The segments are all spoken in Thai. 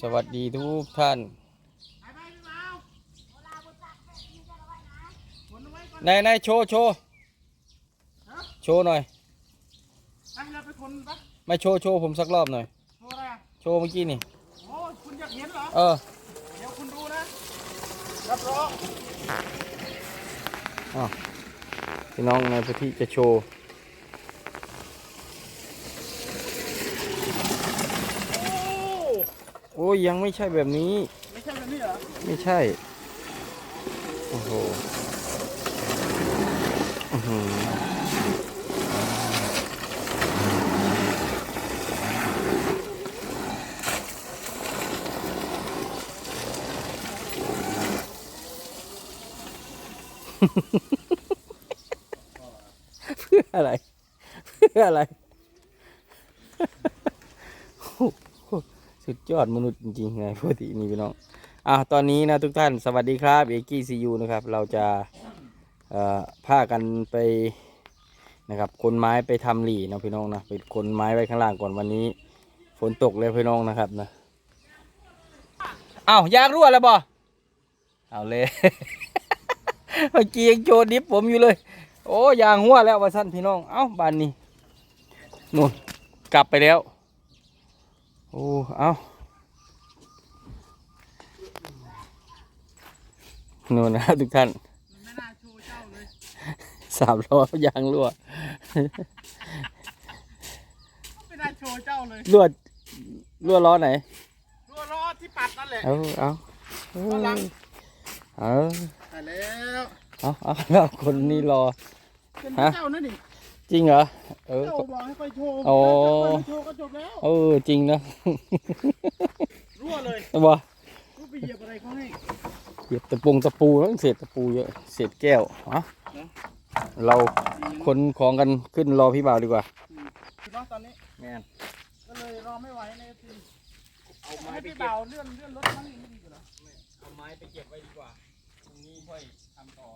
สวัสดีทุกท่านนายนายโชว์โชว์โชว์หน่อยไปเราไปคนปะมาโชว์โชว์ผมสักรอบหน่อยโทรอะไรอะโชว์เมื่อกี้นี่โอ้คุณอยากเห็นเหรอ เออ เดี๋ยวคุณดูนะ รับรองอ้าวพี่น้องในพื้นที่จะโชว์ โอ้ โอ้ยยังไม่ใช่แบบนี้ ไม่ใช่แบบนี้เหรอ ไม่ใช่ โอ้โหอื้อหือเพื่ออะไร เพื่ออะไรโอ้โห สุดยอดมนุษย์จริงๆไงพอดีนี่พี่น้องอะตอนนี้นะทุกท่านสวัสดีครับเอกี้ซียูนะครับ เราจะเอ่อพากันไปนะครับขนไม้ไปทำหลีนะพี่น้องนะไปขนไม้ไว้ข้างล่างก่อนวันนี้ ฝนตกเลยพี่น้องนะครับนะอ้าวยางรั่วแล้วบ่เอาเลยเมื่อกี้ยังโจดดิบผมอยู่เลย โอ้ยางหัวแล้วว่าสั้นพี่น้องเอ้าบานนี้นู่นกลับไปแล้ว โอ้เอ้านู่นนะครับทุกท่านมันไม่น่าโชว์เจ้าเลยสามล้อยางรั่วไม่น่าโชว์เจ้าเลยรั่วรั่วล้อไหนตัวล้อที่ปัดนั่นแหละเอาเอาเอาหลังเอาแต่แล้วเอาเอาแล้วคนนี้รอเป็นฮะเจ้านั่นดิ จริงเหรอ เออ เจ้าบอกให้ไปโชว์โอ้ ถ้าไปโชว์ก็จบแล้วเออจริงนะรั่วเลยบ่รู้ไปเหยียบอะไรเขาให้เหยียบตะปูตะปูแล้วเศษตะปูเยอะเศษแก้วเอะเราขนของกันขึ้นรอพี่บ่าวดีกว่าคือน้องตอนนี้แม่นก็เลยรอไม่ไหวในทีเอาไม้ให้ไปพี่เก็บเบาเลื่อนเลื่อนรถมันไม่ดีกว่าเหรอ เอาไม้ไปเก็บไว้ดีกว่าพรุ่งนี้ค่อยทำต่อ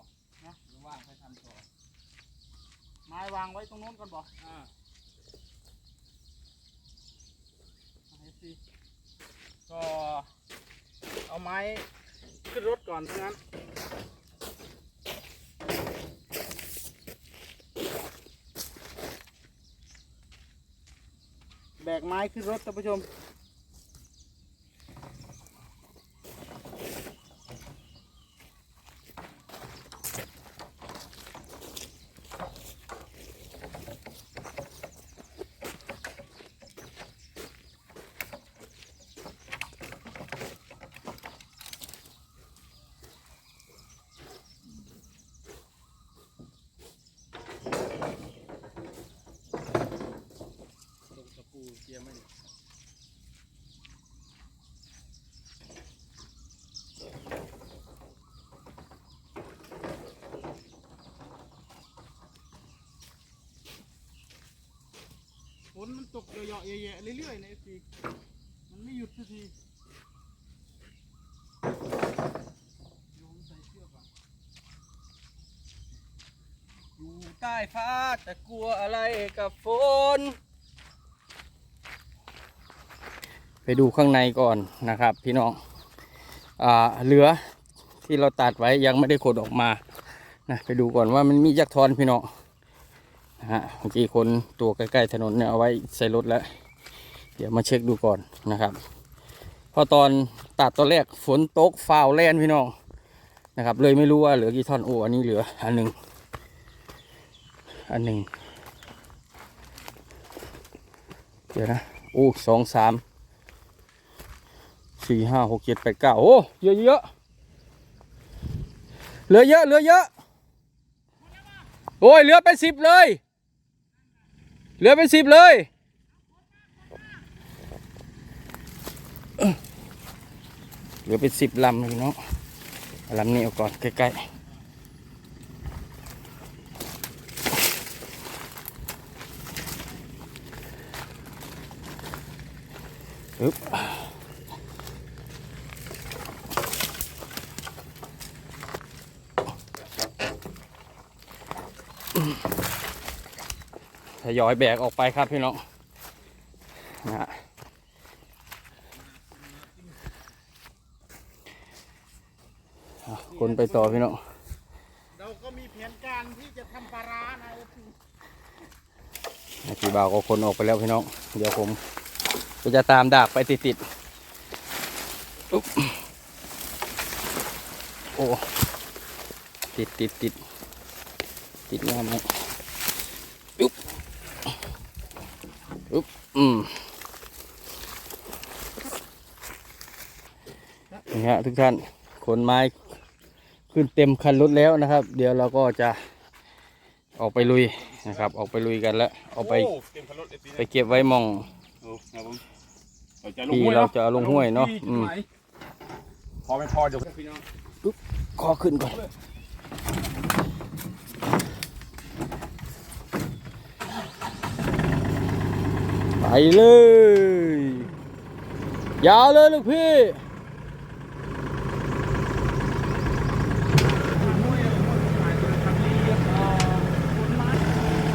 นะหรือว่าค่อยทำต่อ ไม้วางไว้ตรงโน้นก่อนบอกอ่าเอาสิก็เอาไม้ขึ้นรถก่อนทั้งนั้นแบกไม้ขึ้นรถท่านผู้ชม ตรงตะปูเกียร์ไม่ ฝนมัน ตกเยอะๆแยะๆเรื่อยๆในทีมันไม่หยุดสักทีโยมใส่เชือกก่อนอยู่ใต้ฟ้าแต่กลัวอะไรกับฝน ไปดูข้างในก่อนนะครับพี่น้องอ่าเหลือที่เราตัดไว้ยังไม่ได้ขนออกมานะไปดูก่อนว่ามันมีจักทอนพี่น้อง นะฮะเมื่อกี้คนตัวใกล้ๆถนนเนี่ยเอาไว้ใส่รถแล้ว เดี๋ยวมาเช็คดูก่อนนะครับพอตอนตัดตอนแรกฝนตกฟาวแลนพี่น้องนะครับ เลยไม่รู้ว่าเหลือกี่ท่อนโอ้อันนี้เหลืออันหนึ่งอันหนึ่งเดี๋ยวนะโอ้สองสามสี่ห้าหกเจ็ดแปดเก้าโอ้เยอะเยอะเหลือเยอะเหลือเยอะโอ้ยเหลือเป็นสิบเลย เหลือเป็นสิบเลย เหลือเป็นสิบลำเลยเนาะเอาลำนี้เอาก่อนใกล้ๆอึ๊บ ยอยแบกออกไปครับพี่น้องนะฮะคนไปต่อพี่น้องเราก็มีแผนการที่จะทำปลาร้านะพี่บ่าวก็คนออกไปแล้วพี่น้อง เดี๋ยวผมก็จะตามดากไปติดๆโอ้ติดติดติดติดงามเลย อุ๊บอืมนี่ฮะทุกท่านขนไม้ขึ้นเต็มคันรถแล้วนะครับ เดี๋ยวเราก็จะออกไปลุยนะครับ ออกไปลุยกันแล้วเอาไปโอ้เต็มคันรถเลยสิไปเก็บไว้หมองโอ้ครับผมเราจะลงที่ห้วยเราเนาะจะเอาลงห้วยเนาะอืมพอไม่พอเดี๋ยวพี่น้องขอขึ้นก่อน เลย ยาวเลยลูกพี่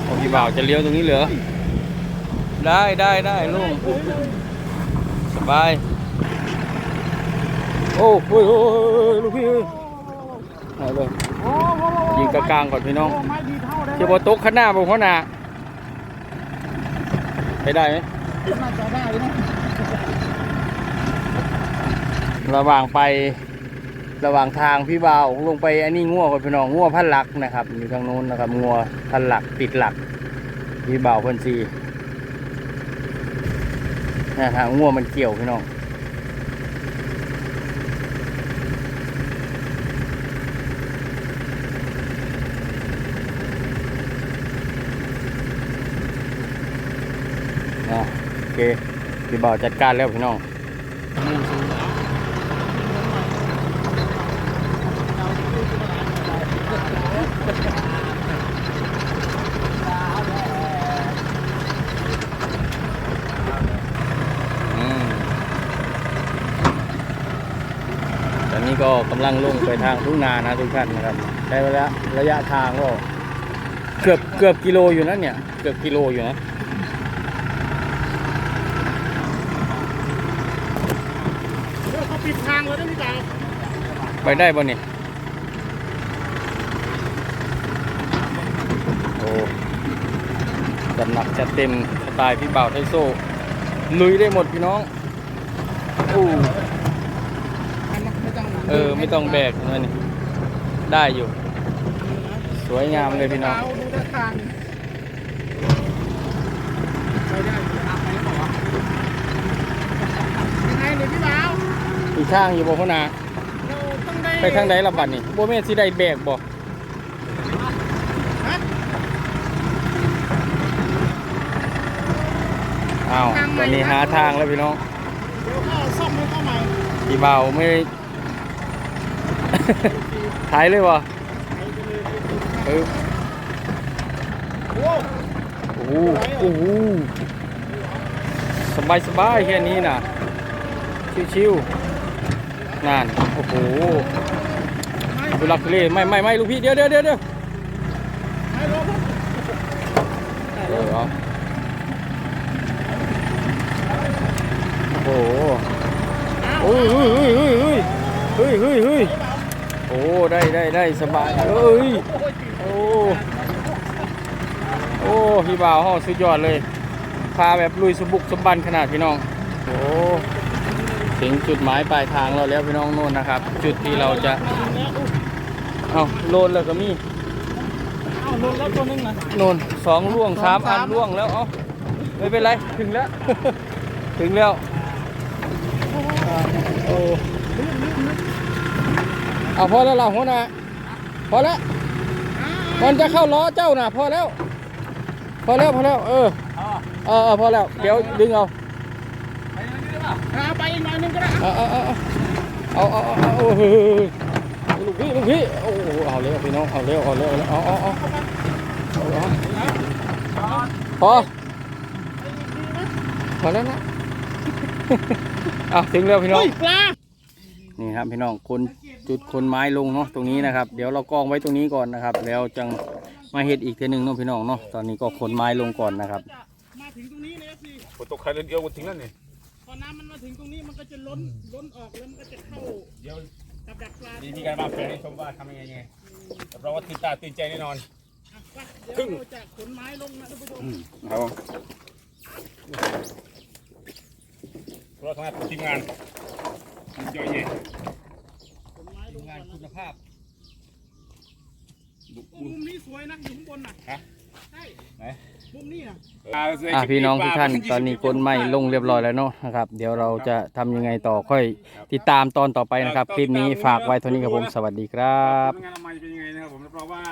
โอ้พี่บ่าวจะเลี้ยวตรงนี้เหรอ ได้ได้ได้ลุงสบาย โอ้โหโอ้ยลูกพี่เอ้ยเอาเลยโอ้โหยิงกลางๆก่อนพี่น้องโไม้ดีเท่าได้เจ้าบอตกข้างหน้าบ่ข้างหน้า ใช้ได้ไหมน่าจะได้นะระหว่างไประหว่างทางพี่บ่าวลงไปอันนี้งัวคนพี่น้องงัวพันหลักนะครับ อยู่ทางโน้นนะครับงัวพันหลักติดหลัก พี่บ่าวพิ่นซีนะฮะงัวมันเกี่ยวพี่น้อง อะโอ เคพี่บ่าวจัดการแล้วพี่น้องตอนนี้ก็กำลังลงไปทางทุ่งนานะทุกท่านนะครับใช้ระยะระยะทางก็เกือบเกือบกิโลอยู่นะเนี่ย เกือบกิโลอยู่นะ เดี๋ยวเขาปิดทางแล้วนะพี่บ่าว ไปได้บ่เนี่ยโอ้จัดหนักจัดเต็มสไตล์พี่บ่าวไทโซ่ลุยได้หมดพี่น้องอู้ไม่ต้องเออ ไม่ต้องแบกเลยนี่ได้อยู่ สวยงามเลยพี่น้อง ดูด้านข้างไปได้อยู่นะครับไปบอกว่ายังไงเนี่ยพี่บ่าว อีกข้างอยู่บ่พ่อนาเราต้องได้ไปทางใดละบัดนี่บ่แม่นสิได้แบกบ่ฮะอ้าวตอนนี้หาทางแล้วพี่น้องเดี๋ยวก็ซ่อมมันเข้าใหม่พี่บ่าวไม่ถ่ายเลยบ่เออโอ้โอ้โหโอ้โหสบายสบายแค่นี้นะชิวๆ นั่นโอ้โหดูลักทุเลไม่ไม่ไม่ลูกพี่เดี๋ยวเดี๋ยวเดี๋ยวเดี๋ยวเออเอาโอ้โหโอ้ยเฮ้ยเฮ้ยเฮ้ยเฮ้ยเฮ้ยเฮ้ยโอ้ได้ได้ได้สบายเอ้ยโอ้โอ้พี่บ่าวห้องสุดยอดเลยพาแบบลุยสมบุกสมบันขนาดพี่น้องโอ้ ถึงจุดหมายปลายทางเราแล้วพี่น้องโน่นนะครับ จุดที่เราจะเอาโลนแล้วก็มีเอาลงแล้วตัวนึงนะโน่นสองล่วงสามอันล่วงแล้วเอาไม่เป็นไรถึงแล้ว ถึงแล้วอ่าโอ้เอาพอแล้วล่ะหัวหน้าพอแล้วมันจะเข้าล้อเจ้าน่ะ พอแล้ว พอแล้วพอแล้ว เออเออเออพอแล้ว เดี๋ยวดึงเอา เอาไปอีกหน่อยนึงก็ได้เอาเอาเอาเอาเอาเอาเอาเฮ้ยลูกพี่ลูกพี่โอ้โหเอาเร็วพี่น้องเอาเร็วเอาเร็วเอาเอาเอาเอาเอาพอพอแล้วนะเอาถึงแล้วพี่น้องเฮ้ยปลานี่ครับพี่น้องคนจุดคนไม้ลงเนาะตรงนี้นะครับ เดี๋ยวเรากองไว้ตรงนี้ก่อนนะครับ แล้วจังมาเฮ็ดอีกเทอหนึงเนาะพี่น้องเนาะตอนนี้ก็ขนไม้ลงก่อนนะครับมาถึงตรงนี้เลยสิฝนตกใครเดียวมันทิ้งแล้วนี่ พอน้ำมันมาถึงตรงนี้มันก็จะล้นล้นออกแล้วมันก็จะเข้าเดี๋ยวกับดักปลามีมีการวางแผนให้ชมว่าทำยังไงไงรับรองว่าตื่นตาตื่นใจแน่นอนอะไปเดี๋ยวเราจะขนไม้ลงนะท่านผู้ชมครับผมเราทำงานทีมงานย่อยเย็นขนไม้ลงก่อนนะคุณภาพมุมนี้สวยนะอยู่ข้างบนน่ะฮะใช่ไหน มุมนี้น่ะอะพี่น้องทุกท่านตอนนี้ก้นไหม้ลงเรียบร้อยแล้วเนาะนะครับ เดี๋ยวเราจะทำยังไงต่อค่อยติดตามตอนต่อไปนะครับ คลิปนี้ฝากไว้เท่านี้ครับผมสวัสดีครับ ผลงานออกมาจะเป็นยังไงนะครับผมรับรองว่า